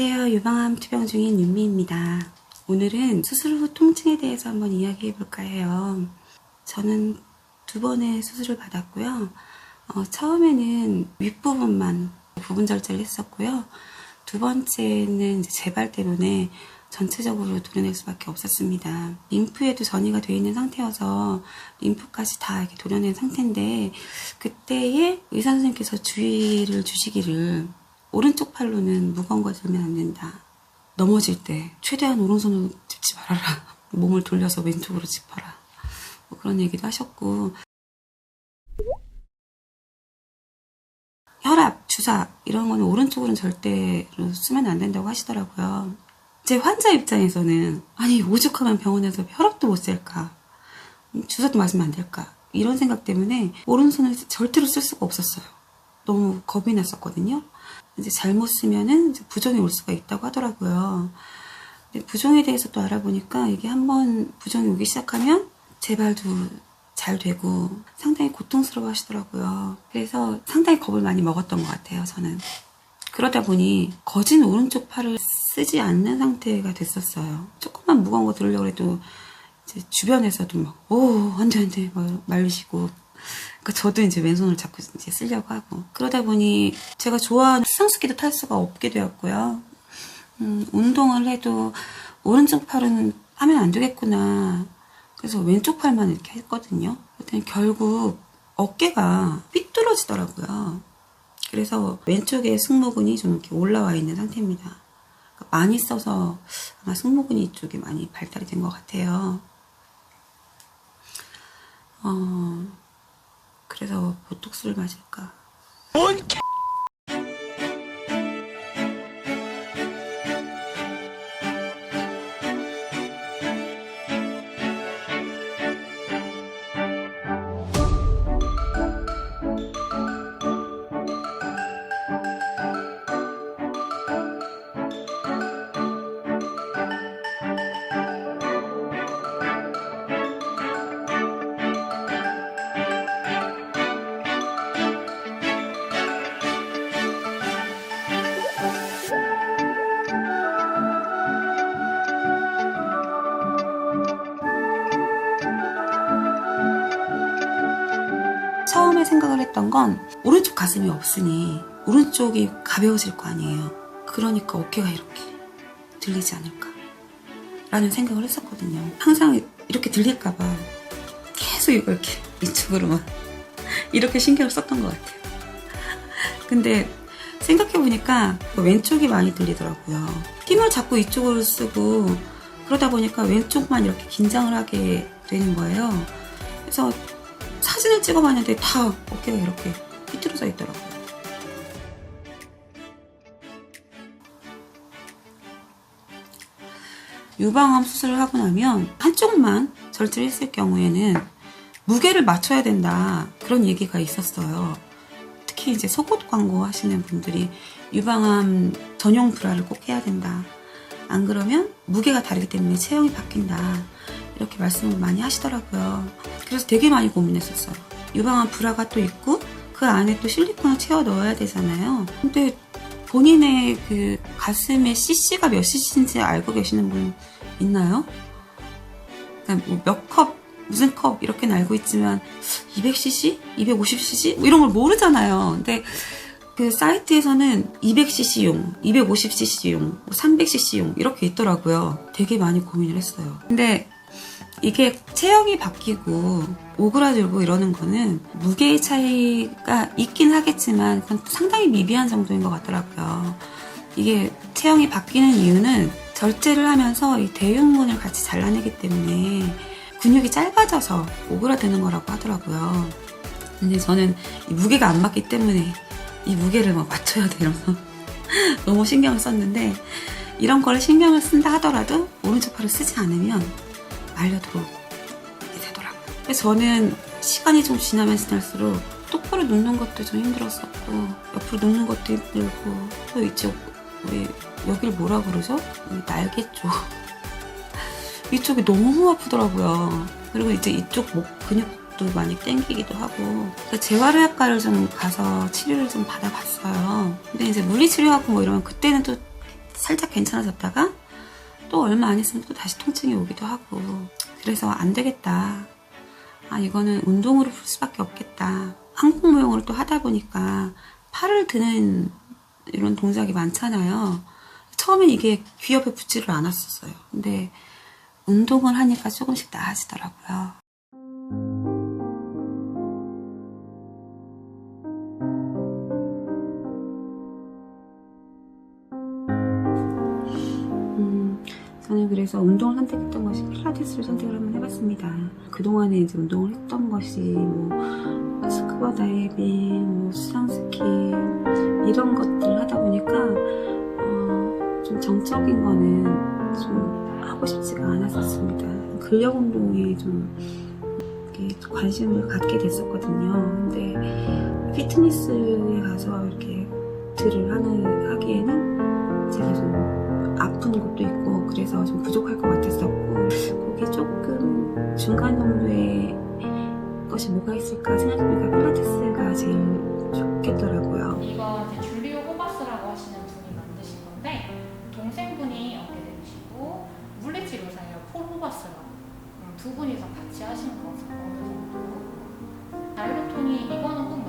안녕하세요. 유방암 투병 중인 윤미입니다. 오늘은 수술 후 통증에 대해서 한번 이야기해 볼까 해요. 저는 두 번의 수술을 받았고요. 어, 처음에는 윗부분만 부분 절제를 했었고요. 두 번째는 재발 때문에 전체적으로 도려낼 수밖에 없었습니다. 림프에도 전이가 되어 있는 상태여서 림프까지 다 이렇게 도려낸 상태인데 그때에 의사 선생님께서 주의를 주시기를 오른쪽 팔로는 무거운 거 들면 안 된다. 넘어질 때 최대한 오른손으로 짚지 말아라. 몸을 돌려서 왼쪽으로 짚어라. 뭐 그런 얘기도 하셨고 혈압, 주사 이런 거는 오른쪽으로는 절대로 쓰면 안 된다고 하시더라고요. 제 환자 입장에서는 아니 오죽하면 병원에서 혈압도 못 셀까 주사도 맞으면 안 될까 이런 생각 때문에 오른손을 절대로 쓸 수가 없었어요. 너무 겁이 났었거든요. 이제 잘못 쓰면은 이제 부종이 올 수가 있다고 하더라고요. 근데 부종에 대해서 또 알아보니까 이게 한번 부종이 오기 시작하면 재발도 잘 되고 상당히 고통스러워 하시더라고요. 그래서 상당히 겁을 많이 먹었던 것 같아요, 저는. 그러다 보니 거진 오른쪽 팔을 쓰지 않는 상태가 됐었어요. 조금만 무거운 거 들으려고 해도 주변에서도 막, 오, 안 돼, 안 돼, 막 말리시고. 그러니까 저도 이제 왼손을 자꾸 이제 쓰려고 하고. 그러다 보니 제가 좋아하는 수상스키도 탈 수가 없게 되었고요. 음, 운동을 해도 오른쪽 팔은 하면 안 되겠구나. 그래서 왼쪽 팔만 이렇게 했거든요. 그랬더니 결국 어깨가 삐뚤어지더라고요. 그래서 왼쪽에 승모근이 좀 이렇게 올라와 있는 상태입니다. 그러니까 많이 써서 아마 승모근이 이쪽에 많이 발달이 된 것 같아요. 어, 그래서 보톡스를 맞을까. 처음 건 오른쪽 가슴이 없으니 오른쪽이 가벼워질 거 아니에요. 그러니까 어깨가 이렇게 들리지 않을까. 라는 생각을 했었거든요. 항상 이렇게 들릴까봐 계속 이걸 이렇게 이쪽으로만 이렇게 신경을 썼던 것 같아요. 근데 생각해보니까 왼쪽이 많이 들리더라고요. 힘을 자꾸 이쪽으로 쓰고 그러다 보니까 왼쪽만 이렇게 긴장을 하게 되는 거예요. 그래서 사진을 찍어봤는데 다 어깨가 이렇게 삐뚤어져 있더라고요. 유방암 수술을 하고 나면 한쪽만 절제를 했을 경우에는 무게를 맞춰야 된다. 그런 얘기가 있었어요. 특히 이제 속옷 광고 하시는 분들이 유방암 전용 브라를 꼭 해야 된다. 안 그러면 무게가 다르기 때문에 체형이 바뀐다. 이렇게 말씀을 많이 하시더라고요. 그래서 되게 많이 고민했었어요. 유방암 브라가 또 있고 그 안에 또 실리콘을 채워 넣어야 되잖아요. 근데 본인의 그 가슴의 CC가 몇 cc인지 알고 계시는 분 있나요? 그러니까 뭐 몇 컵, 무슨 컵 이렇게는 알고 있지만 200cc, 250cc 뭐 이런 걸 모르잖아요. 근데 그 사이트에서는 200cc용, 250cc용, 300cc용 이렇게 있더라고요. 되게 많이 고민을 했어요. 근데 이게 체형이 바뀌고 오그라들고 이러는 거는 무게의 차이가 있긴 하겠지만 상당히 미비한 정도인 것 같더라고요. 이게 체형이 바뀌는 이유는 절제를 하면서 이 대흉근을 같이 잘라내기 때문에 근육이 짧아져서 오그라드는 거라고 하더라고요. 근데 저는 이 무게가 안 맞기 때문에 이 무게를 막 맞춰야 돼 이러면서 너무 신경을 썼는데 이런 거를 신경을 쓴다 하더라도 오른쪽 팔을 쓰지 않으면 말려 들어오게 되더라고요. 그래서 저는 시간이 좀 지나면 지날수록 똑바로 눕는 것도 좀 힘들었었고 옆으로 눕는 것도 힘들고 또 이쪽 우리 여길 뭐라 그러죠? 이 날개 쪽 이쪽이 너무 아프더라고요. 그리고 이제 이쪽 목 근육 도 많이 땡기기도 하고 그래서 재활의학과를 좀 가서 치료를 좀 받아봤어요. 근데 이제 물리치료하고 뭐 이러면 그때는 또 살짝 괜찮아졌다가 또 얼마 안 있으면 또 다시 통증이 오기도 하고 그래서 안 되겠다. 아 이거는 운동으로 풀 수밖에 없겠다. 항공모형을 또 하다 보니까 팔을 드는 이런 동작이 많잖아요. 처음엔 이게 귀 옆에 붙지를 않았었어요. 근데 운동을 하니까 조금씩 나아지더라고요. 저는 그래서 운동을 선택했던 것이 필라테스를 선택을 한번 해봤습니다. 그동안에 이제 운동을 했던 것이 뭐 스쿠버 다이빙, 뭐 수상스키 이런 것들을 하다 보니까 어, 좀 정적인 거는 좀 하고 싶지가 않았었습니다. 근력 운동에 좀 관심을 갖게 됐었거든요. 근데 피트니스에 가서 이렇게 들을 하는 하기에는 제가 좀 아픈 것도 있고 그래서 좀 부족할 것 같았었고 거기 조금 중간 정도의 것이 뭐가 있을까 생각해보니까 필라테스가 제일 좋겠더라고요. 이거 이제 줄리오 호바스라고 하시는 분이 만드신 건데 동생분이 얻게 되시고 물리치료사예요. 폴 호바스라고. 음, 두 분이서 같이 하신 거죠? 어느 정도? 자이로톤이 이거는 꼭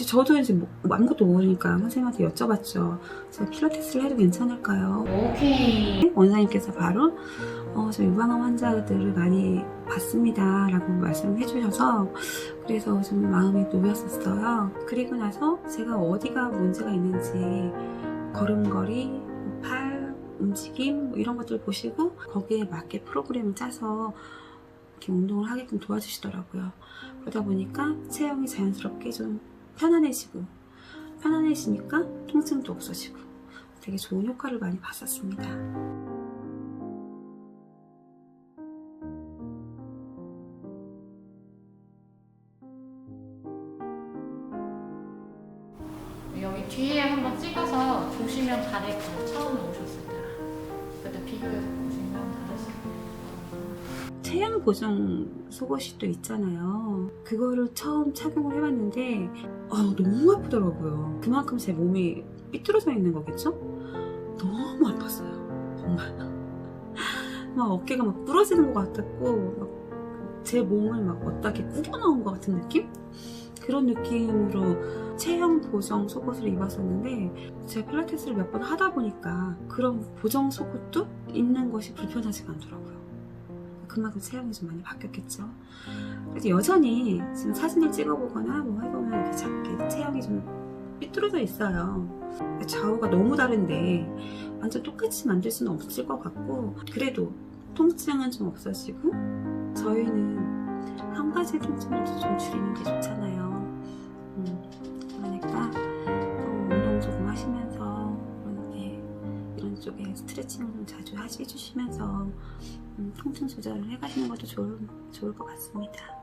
이제 저도 이제 뭐 아무것도 모르니까 선생님한테 여쭤봤죠. 제가 필라테스를 해도 괜찮을까요? 오케이. 원장님께서 바로 어, 저 유방암 환자들을 많이 봤습니다. 라고 말씀을 해주셔서 그래서 좀 마음이 놓였었어요. 그리고 나서 제가 어디가 문제가 있는지 걸음걸이, 팔, 움직임 뭐 이런 것들 보시고 거기에 맞게 프로그램을 짜서 이렇게 운동을 하게끔 도와주시더라고요. 그러다 보니까 체형이 자연스럽게 좀 편안해지고 편안해지니까 통증도 없어지고 되게 좋은 효과를 많이 봤었습니다. 여기 뒤에 한번 찍어서 보시면 거예요. 처음에 오셨을 때랑. 그때 비교해서 보시면 다르실 거예요. 체형 보정 속옷이 또 있잖아요. 그거를 처음 착용을 해봤는데 아, 너무 아프더라고요. 그만큼 제 몸이 삐뚤어져 있는 거겠죠? 너무 아팠어요. 정말. 막 어깨가 막 부러지는 것 같았고 막제 몸을 막 어떻게 꾸겨 넣은 것 같은 느낌? 그런 느낌으로 체형 보정 속옷을 입었었는데 제가 필라테스를 몇 번 하다 보니까 그런 보정 속옷도 입는 것이 불편하지가 않더라고요. 그만큼 체형이 좀 많이 바뀌었겠죠. 그래서 여전히 지금 사진을 찍어보거나 뭐 해보면 이렇게 작게 체형이 좀 삐뚤어져 있어요. 좌우가 너무 다른데 완전 똑같이 만들 수는 없을 것 같고 그래도 통증은 좀 없어지고 저희는 한 가지 통증을 좀 줄이는 게 좋잖아요. 음, 그러니까 어, 운동 조금 하시면서 이런 쪽에 스트레칭을 좀 자주 하시- 해주시면서 음, 통증 조절을 해가시는 것도 좋을, 좋을 것 같습니다.